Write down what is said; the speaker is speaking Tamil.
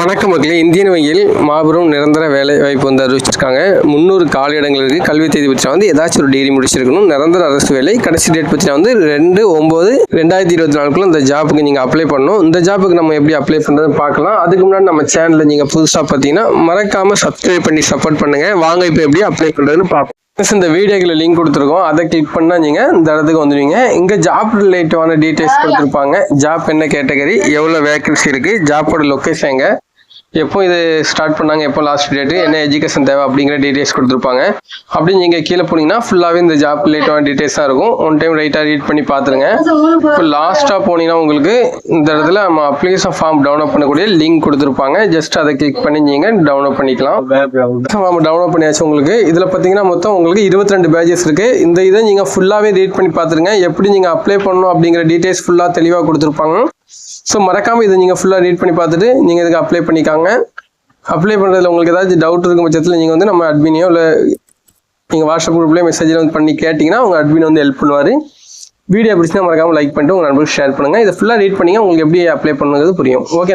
வணக்கம் மக்களே. இந்தியன் வங்கியில் மாபெரும் நிரந்தர வேலை வாய்ப்பு வந்து அறிவிச்சிருக்காங்க. முந்நூறு காலி இடங்கள் இருக்குது கல்வி தேதி பற்றி வந்து ஏதாச்சும் ஒரு டிகிரி முடிச்சிருக்கணும். நிரந்தர அரசு வேலை. கடைசி டேட் பற்றி வந்து ரெண்டு ஒம்பது ரெண்டாயிரத்தி இருபத்தி நாலுக்குள்ள இந்த ஜாப்புக்கு நீங்கள் அப்ளை பண்ணணும். இந்த ஜாப்புக்கு நம்ம எப்படி அப்ளை பண்ணுறதுன்னு பார்க்கலாம். அதுக்கு முன்னாடி நம்ம சேனலில் நீங்கள் புதுசாக பார்த்தீங்கன்னா மறக்காமல் சப்ஸ்கிரைப் பண்ணி சப்போர்ட் பண்ணுங்கள் வாங்க இப்போ எப்படி அப்ளை பண்ணுறதுன்னு பார்ப்போம். இந்த வீடியோக்கில் லிங்க் கொடுத்துருக்கோம். அதை கிளிக் பண்ணால் நீங்கள் இந்த இடத்துக்கு வந்துடுவீங்க. இங்கே ஜாப் ரிலேட்டிவான டீட்டெயில்ஸ் கொடுத்துருப்பாங்க. ஜாப் என்ன கேட்டகரி எவ்வளோ வேகன்சி இருக்குது ஜாப்போட லொக்கேஷன் எங்கே? எப்போ இது ஸ்டார்ட் பண்ணாங்க? எப்போ லாஸ்ட் டேட்டு என்ன எஜுகேஷன் தேவை அப்படிங்கிற டீட்டெயில்ஸ் கொடுத்துருப்பாங்க. அப்படி நீங்கள் கீழே போனீங்கன்னா ஃபுல்லாகவே இந்த ஜாப் ரிலேட்டிவான டீட்டெயில்ஸ் தான் இருக்கும். ஒன் டைம் ரைட்டாக ரீட் பண்ணி பார்த்துருங்க. இப்போ லாஸ்ட்டாக போனீங்கன்னா உங்களுக்கு இந்த இடத்துல நம்ம அப்ளிகேஷன் ஃபார்ம் டவுன்லோட் பண்ணக்கூடிய லிங்க் கொடுத்துருப்பாங்க. ஜஸ்ட் அதை கிளிக் பண்ணி நீங்கள் டவுன்லோட் பண்ணிக்கலாம். ஃபார்ம் டவுன்லோட் பண்ணியாச்சு உங்களுக்கு. இதில் பார்த்தீங்கன்னா மொத்தம் உங்களுக்கு இருபத்தி ரெண்டு பேஜஸ் இருக்குது இந்த இதை நீங்கள் ஃபுல்லாகவே ரீட் பண்ணி பார்த்துருங்க. எப்படி நீங்கள் அப்ளை பண்ணணும் அப்படிங்கிற டீட்டெயில்ஸ் ஃபுல்லாக தெளிவாக கொடுத்துருப்பாங்க. ஸோ மறக்காமல் இதை நீங்கள் ஃபுல்லாக ரீட் பண்ணி பார்த்துட்டு நீங்கள் இதுக்கு அப்ளை பண்ணிக்காங்க. அப்ளை பண்ணுறதுல உங்களுக்கு ஏதாச்சும் டவுட் இருக்கும் பட்சத்தில் நீங்கள் வந்து நம்ம அட்மினியோ இல்லை நீங்கள் வாட்ஸ்அப் குரூப்லேயே மெசேஜில் வந்து பண்ணி கேட்டிங்கன்னா உங்கள் அட்மின் வந்து ஹெல்ப் பண்ணுவார். வீடியோ பிடிச்சினா மறக்காமல் லைக் பண்ணிட்டு உங்கள் நண்பர்களுக்கு ஷேர் பண்ணுங்கள் இதை ஃபுல்லாக ரீட் பண்ணிங்க உங்களுக்கு எப்படி அப்ளை பண்ணுங்கிறது புரியும். ஓகே